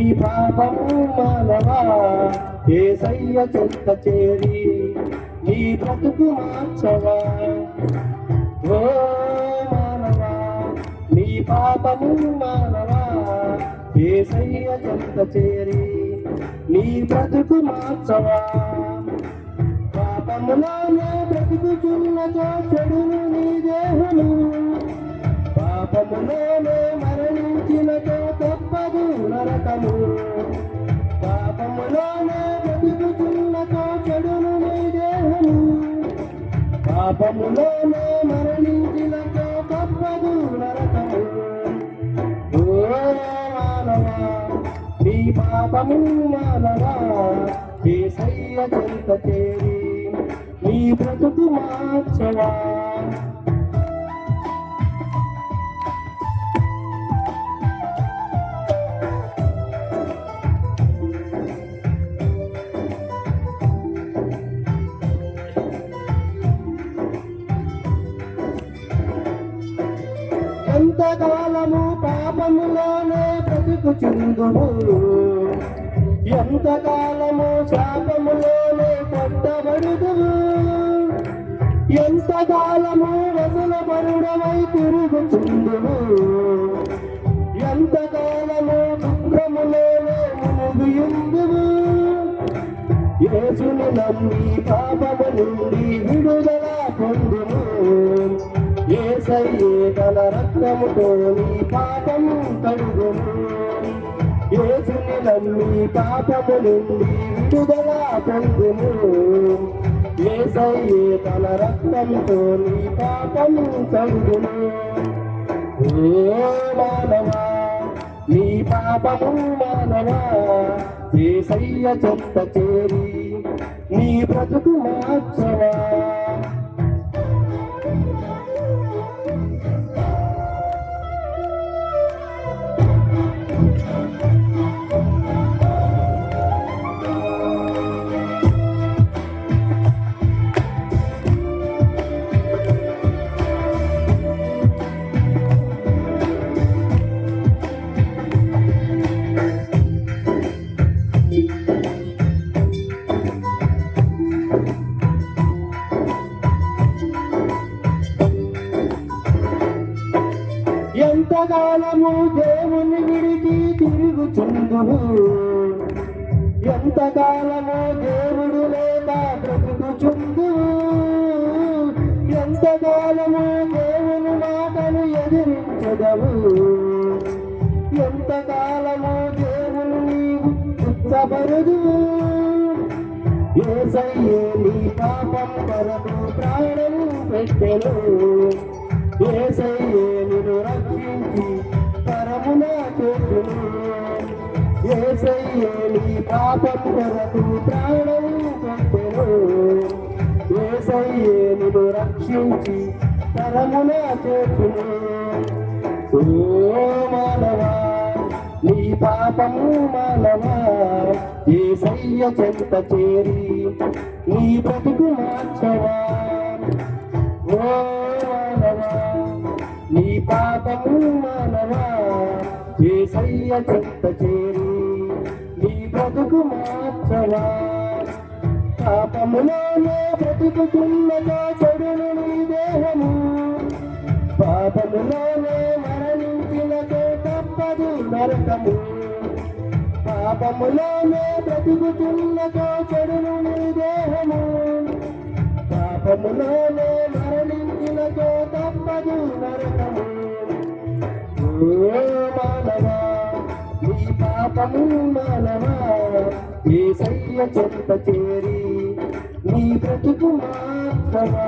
ఈ పాపము మానవా? ఏసయ్య చెంత చేరి నీ బ్రతుకు మార్చవా? ఓ మానవా నీ పాపము మానవా? ఏసయ్య చెంత చేరి నీ బ్రతుకు మార్చవా? పాపములోనే బ్రతుకుచున్నచో చెడును నీ దేహము. పాపములోనే మరణించినచో తప్పదు పాపములోనే బతుకుతున్న చెడును నీ దేహము. పాపములోనే మరణించిన తప్పదు నరకము. మానవా నీ పాపము మానవా చేసయ్య చెంత చేరి నీ బ్రతుకు మార్చవా. ఎంతకాలము పాపములోనే బ్రతుకుచుందుము ఎంతకాలము శాపములోనే పట్టబడుదువు ఎంతకాలము వసల పరుడమై తిరుగుచుందుము ఎంతకాలము దుఃఖములోనే మునుగుయుందుము యేసుని నమ్మి పాపము నుండి విడుదల పొందుము. ఏసయ్యే తన రక్తముతో నీ పాపం కడుగుము ఏసుని నమ్మి పాపము నుండి విడుదల పొందుము ఏసయ్యే తన రక్తముతో నీ పాపం కడుగును ఓ మానవా నీ పాపము మానవా ఏసయ్య చెత్త చేరి నీ బ్రతుకు మార్చవా ఎంతకాలము దేవుని విడిచి తిరుగుచుందును ఎంతకాలము దేవుడు లేక బ్రతుకుచుందు ఎంతకాలము దేవుని మాటను ఎదిరించదవు? ఎంతకాలము దేవుని నీవు ఉచ్చబరుదు ఏసయ్యే నీ పాపం కొరకు ప్రాణము పెట్టెను. ఏసయ్యే రక్షించి పరమున చేతును ఏసయ్యే పాపం కొరకు ప్రాణం పెట్టెను ఏసయ్యే రక్షించి పరమున చేతును ఓ మానవా నీ పాపము మానవా. ఏసయ్య చెంత చేరి నీ బ్రతుకు మార్చవా. ఓ నీ పాపము మానవా ఏసయ్య చెత్త చేరి నీ బ్రతుకు మార్చవా. పాపములోనే బ్రతుకుతున్నగా చెడును నీ దేహము. పాపములోనే మరణించినతో తప్పదు నరకము. పాపములోనే బ్రతుకుతున్నతో చెడును నీ దేహము. పాపములోనే పాపము మానవా ఏసయ్య చెంత చేరి నీ బ్రతుకు మాత్రమా.